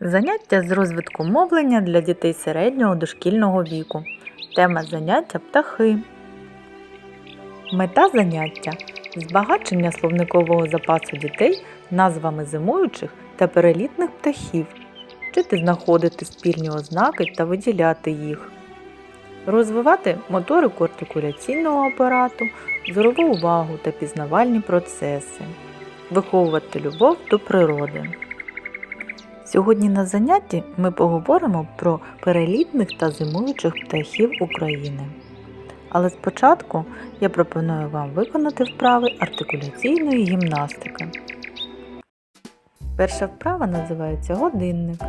Заняття з розвитку мовлення для дітей середнього дошкільного віку. Тема заняття птахи. Мета заняття збагачення словникового запасу дітей назвами зимуючих та перелітних птахів, вчити знаходити спільні ознаки та виділяти їх, розвивати моторику артикуляційного апарату, зорову увагу та пізнавальні процеси, виховувати любов до природи. Сьогодні на занятті ми поговоримо про перелітних та зимуючих птахів України. Але спочатку я пропоную вам виконати вправи артикуляційної гімнастики. Перша вправа називається годинник.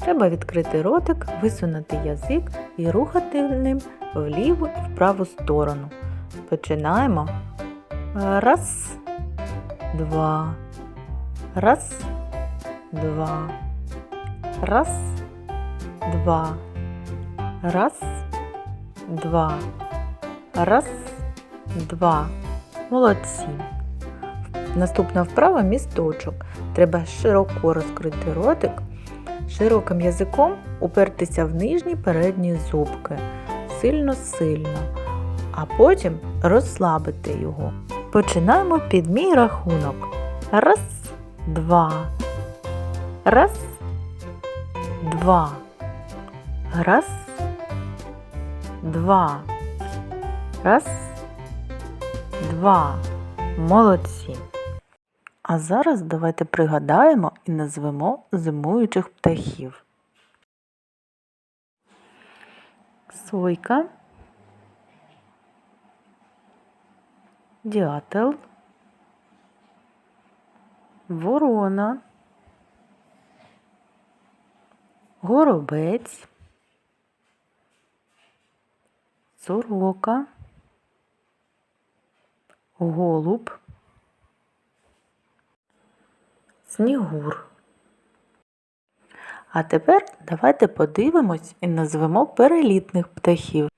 Треба відкрити ротик, висунути язик і рухати ним вліву і в праву сторону. Починаємо. Раз, два. Раз, два. Раз, два. Раз, два. Раз, два. Молодці. Наступна вправа місточок. Треба широко розкрити ротик, широким язиком упертися в нижні передні зубки. Сильно-сильно. А потім розслабити його. Починаємо під мій рахунок. Раз, два. Раз, два. Раз, два. Раз, два. Молодці. А зараз давайте пригадаємо і назвемо зимуючих птахів. Сойка, дятел, ворона, горобець, сорока, голуб, снігур. А тепер давайте подивимось і назвемо перелітних птахів,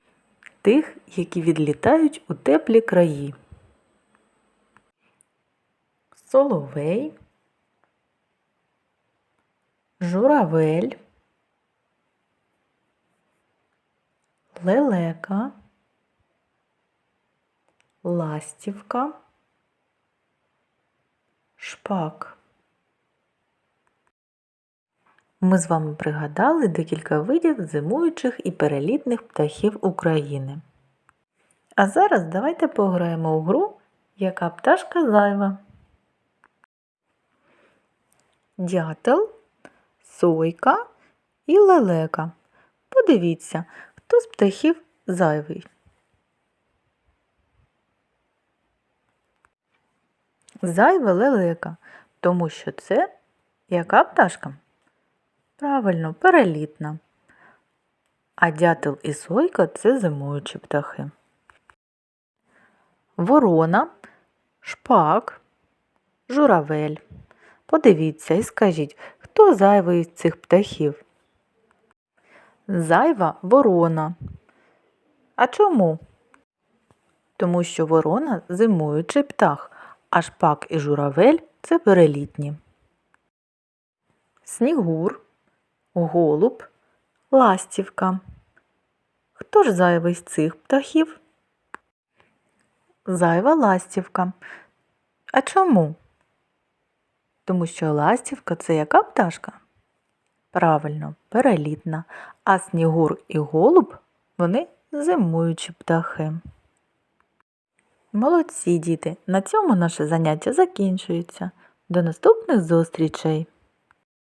тих, які відлітають у теплі краї. Соловей, журавель, лелека, ластівка, шпак. Ми з вами пригадали декілька видів зимуючих і перелітних птахів України. А зараз давайте пограємо у гру, яка пташка зайва. Дятел, сойка і лелека. Подивіться, хто з птахів зайвий. Зайва лелека, тому що це яка пташка? Правильно, перелітна. А дятел і сойка це зимуючі птахи. Ворона, шпак, журавель. Подивіться і скажіть, хто зайвий з цих птахів? Зайва ворона. А чому? Тому що ворона зимуючий птах, а шпак і журавель це перелітні. Снігур, голуб, ластівка. Хто ж зайвий з цих птахів? Зайва ластівка. А чому? Тому що ластівка це яка пташка? Правильно, перелітна, а снігур і голуб вони зимуючі птахи. Молодці діти! На цьому наше заняття закінчується. До наступних зустрічей!